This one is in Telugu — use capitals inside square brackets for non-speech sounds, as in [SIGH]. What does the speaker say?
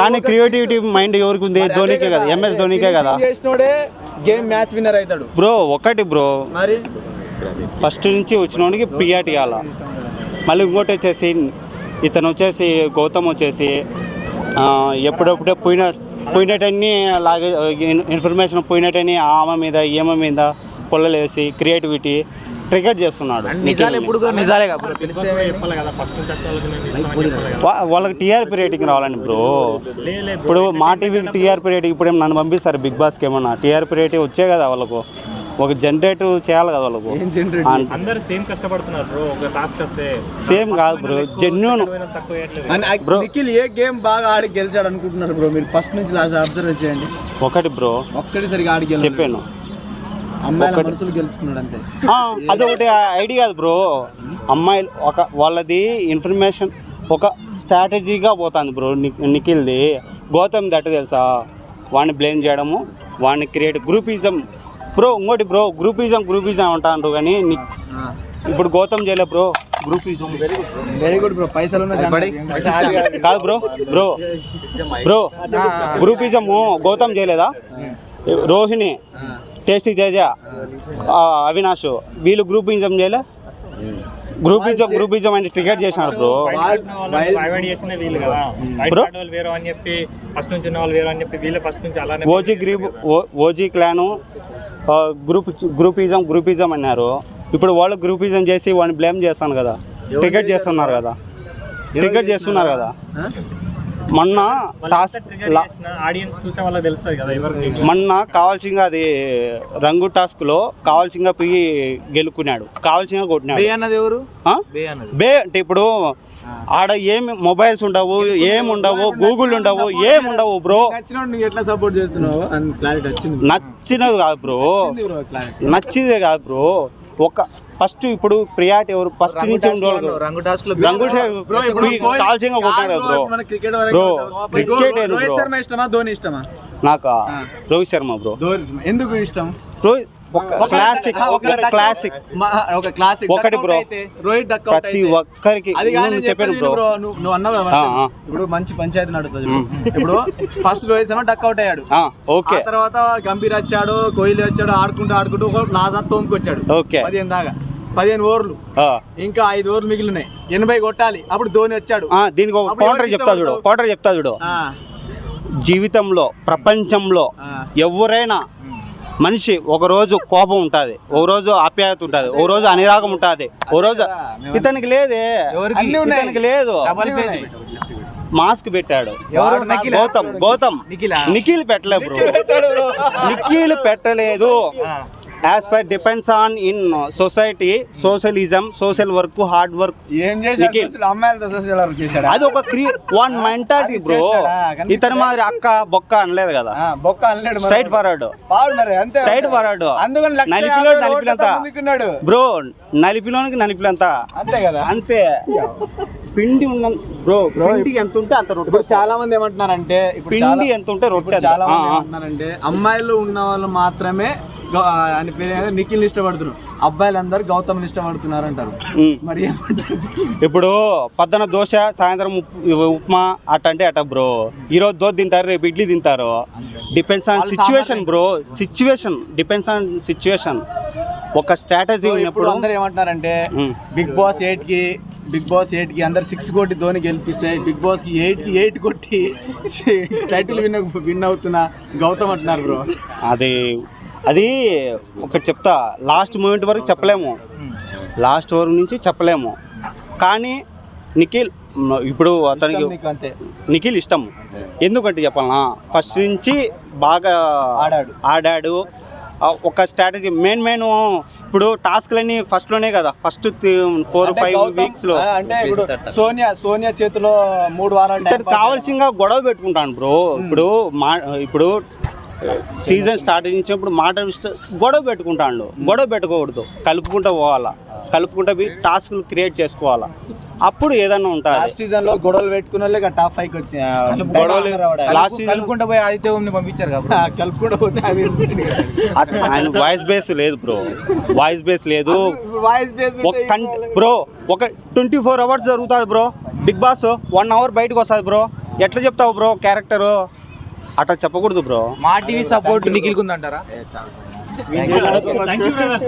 కానీ క్రియేటివిటీ మైండ్ ఎవరికి ఉంది? ధోనికే కదా ఎంఎస్ ధోనికే కదా. గేమ్ మ్యాచ్ విన్నర్ అవుతాడు. బ్రో ఒకటి బ్రో. మరి? ఫస్ట్ నుంచి వచ్చినోడికి ప్రియారిటీ ఇవ్వాల? మళ్ళీ ఇంకోటి వచ్చేసి ఇతను వచ్చేసి గౌతమ్ వచ్చేసి ఎప్పుడప్పుడే పోయిన పోయినట్టన్నీ అలాగే ఇన్ఫర్మేషన్ పోయినట్టని ఆమె మీద ఈమె మీద పొల్లలేసి క్రియేటివిటీ ట్రిగర్ చేస్తున్నాడు. వాళ్ళకి టీఆర్పీ రేటింగ్ రావాలండి బ్రో. ఇప్పుడు మా టీవీ టీఆర్పీ రేటింగ్ ఇప్పుడు ఏమో నన్ను పంపిస్తారు బిగ్ బాస్కి ఏమన్నా? టీఆర్పీ రేటింగ్ వచ్చే కదా వాళ్ళకు. ఒక జనరేట్ చేయాలి కదా వాళ్ళకు. అందరు సేమ్ కష్టపడుతున్నారు బ్రో ఒక టాస్క్ వస్తే. సేమ్ కాదు బ్రో జెన్యున్ Bro. నిఖిల్ ఏ గేమ్ బాగా ఆడి గెలిచాడు అనుకుంటున్నారు బ్రో? మీరు ఫస్ట్ నుంచి లాస్ట్ అబ్జర్వ్ చేయండి. ఒకటి బ్రో. ఒక్కటిసరిగా ఆడి గెలిచాడు చెప్పాను. అదొకటి ఐడియా కాదు బ్రో. అమ్మాయిలు ఒక వాళ్ళది ఇన్ఫర్మేషన్ ఒక స్ట్రాటజీగా పోతుంది బ్రో నిఖిల్ది. గౌతమ్ దట్ట తెలుసా? వాడిని బ్లేమ్ చేయడము వాడిని క్రియేట్ గ్రూపిజం. బ్రో ఇంకోటి బ్రో గ్రూపిజం గ్రూపిజం అంటారు కానీ ఇప్పుడు గౌతమ్ చేయలే bro. Groupism very good bro పైసలు ఉన్నాయి కాదు. Bro bro bro. Groupism Gautam చేయలేదా? రోహిణి. టేస్టీ తేజ ఆ, అవినాష్ వీళ్ళు గ్రూపిజం చేయలే? గ్రూపిజం గ్రూపిజం అంటే టికెట్ చేసినారు బ్రో అవాయిడ్ చేసిన వీళ్ళు కదా. బయట Bro. వాళ్ళు వేరు అని చెప్పి ఫస్ట్ నుంచి ఉన్న వాళ్ళు వేరు అని చెప్పి వీళ్ళే ఫస్ట్ నుంచి అలానే O G group O G clan group groupism groupism అన్నారు. ఇప్పుడు వాళ్ళు గ్రూపిజం చేసి వాడిని బ్లేమ్ చేస్తాను కదా. టికెట్ చేస్తున్నారు కదా. టికెట్ చేస్తున్నారు? కదా. మొన్న టాస్క్ లా- ఆడియన్స్ చూసే వాళ్ళకి తెలుస్తుంది కదా ఎవరికి మొన్న కావాల్సింగా అది రంగు టాస్క్లో కావాల్సింగా పోయి గెలుకున్నాడు కావాల్సింగా కొట్టినాడు. అన్నది ఎవరు? ఆ? బే అంటే ఇప్పుడు ఆడ ఏమి మొబైల్స్ ఉండవు ఏం ఉండవు గూగుల్ ఉండవు ఏం ఉండవు బ్రో. నచ్చినోడు నువ్వు ఎట్లా సపోర్ట్ చేస్తున్నావు? అని క్లారిటీ వచ్చింది నచ్చినది కాదు బ్రో. బ్రో క్లారిటీ నచ్చిదే కాదు బ్రో. ఒక ఫస్ట్ ఇప్పుడు ప్రియారిటీ ఎవరు? ఫస్ట్ నుంచి ఉండేవాళ్ళు రంగు టాస్క్లో రంగు కాల్సింగా bro. Bro. Cricket Rohit? Sharma ఇష్టమా? ధోని ఇష్టమా? నాకా? రోహిత్ శర్మ బ్రో? ఎందుకు ఇష్టం? రోహిత్ క్లాసిక్ క్లాసిక్ ఒక క్లాసిక్ ఒకటి. అయితే, రోహిత్ డక్ ప్రతి. ఒక్కరికి అది నువ్వు చెప్పాను బ్రో బ్రో నువ్వు అన్నావు కదా. ఇప్పుడు మంచి పంచాయతీ నడుస్తుంది. ఇప్పుడు first Rohit Sharma duck out అయ్యాడు. ఓకే. తర్వాత గంభీర్ వచ్చాడు కోహ్లీ వచ్చాడు ఆడుకుంటూ ఆడుకుంటూ ఒక నాలుగు తోముకి వచ్చాడు. ఓకే. పదిహేను దాకా. పదిహేను ఓవర్లు. ఇంకా ఐదు ఓవర్లు మిగిలినాయి. ఎనభై కొట్టాలి. అప్పుడు ధోని వచ్చాడు. దీనికి ఒక ఎవరికి చెప్తా చూడు? పౌండర్ చెప్తా చూడు. జీవితంలో ప్రపంచంలో. ఎవరైనా మనిషి ఒక రోజు కోపం ఉంటుంది ఒక రోజు ఆప్యాయత ఉంటుంది ఒక రోజు అనురాగం ఉంటుంది ఒక రోజు ఇతనికి లేదే. ఇతనికి లేదు. మాస్క్ పెట్టాడు? గౌతమ్ గౌతమ్. నిఖిలా? నిఖిల్ పెట్టలే బ్రో. నిఖిల్ పెట్టలేదు. As per depends on in society socialism social work hard work ఏం అది ఒక క్రీ వన్ మెంటాలిటీ బ్రో? ఇతని మాదిరి అక్క బొక్క అనలేదు కదా. బొక్క అనలేడు. స్ట్రైట్ ఫార్వర్డ్ స్ట్రైట్ ఫార్వర్డ్ నలిపిలో ముందుకున్నాడు. బ్రో నలిపిలోనికి నలిపినంత అంతే కదా? అంతే. పిండి ఉన్న బ్రో పిండి ఎంత ఉంటే అంత రొట్టె చాలా మంది ఏమంటున్నారంటే పిండి ఎంత ఉంటే రొట్టె. చాలా మంది. ఏమంటున్నారంటే అమ్మాయిలు ఉన్న వాళ్ళు మాత్రమే గౌ- ఆ, అని పేరు ఏదో నిఖిల్ ఇష్టపడుతున్నారు అబ్బాయిలందరూ గౌతమ్ ఇష్టపడుతున్నారు అంటారు. మరి ఇప్పుడు పొద్దున దోశ సాయంత్రం ఉప్- ఉప్మా అట్ట అంటే అట్ట బ్రో. ఈరోజు దోశ తింటారు రేపు ఇడ్లీ తింటారు. Depends on situation bro situation depends on situation ఒక స్ట్రాటజీ ఉన్నప్పుడు అందరూ ఏమంటున్నారంటే ఉమ్. బిగ్ బాస్ ఎయిట్కి బిగ్ బాస్ ఎయిట్కి అందరు సిక్స్ కొట్టి ధోని గెలిపిస్తే బిగ్ బాస్కి ఎయిట్కి ఎయిట్ కొట్టి [LAUGHS] టైటిల్ విన్ విన్ అవుతున్న గౌతమ్ అంటున్నారు బ్రో అది అది ఒకటి చెప్తా. లాస్ట్ మూమెంట్ వరకు చెప్పలేము. లాస్ట్ వరకు నుంచి చెప్పలేము. కానీ నిఖిల్ ఇప్పుడు అతనికి నీకు అంతే. నిఖిల్ ఇష్టం. ఎందుకంటే చెప్పాలనా? ఫస్ట్ నుంచి బాగా ఆడాడు. ఆడాడు. ఒక స్ట్రాటజీ మెయిన్ మెయిన్ ఇప్పుడు టాస్క్లన్నీ ఫస్ట్లోనే కదా. ఫస్ట్ ఫోర్ ఫైవ్ వీక్స్లో. అంటే ఇప్పుడు సోనియా సోనియా చేతిలో మూడు వారాలు కావాల్సిందిగా గొడవ పెట్టుకుంటాను బ్రో. ఇప్పుడు మా ఇప్పుడు సీజన్ స్టార్ట్ చేసినప్పుడు మాట గొడవ పెట్టుకుంటాడు. గొడవ పెట్టుకోకూడదు. కలుపుకుంటూ పోవాలా. కలుపుకుంటూ పోయి టాస్క్లు క్రియేట్ చేసుకోవాలా. అప్పుడు ఏదన్నా ఉంటుంది. లాస్ట్ సీజన్లో గొడవలు పెట్టుకున్న టాప్ ఫైవ్ వచ్చి గొడవలు లాస్ట్ సీజన్ కలుపుకుంటూ పోయి ఆదిత్య పంపించారు కాబట్టి. కలుపుకుంటూ పోతే ఆయన వాయిస్ బేస్ లేదు బ్రో వాయిస్ బేస్ లేదు. వాయిస్ బేస్ ఒక కంట బ్రో ఒక ట్వంటీ ఫోర్ అవర్స్ జరుగుతుంది bro Bigg Boss one hour బయటకు వస్తుంది బ్రో ఎట్లా చెప్తావు బ్రో క్యారెక్టరు అట్లా చెప్పకూడదు బ్రో. మా టీవీ సపోర్ట్ నిఖిల్ కుందంటారా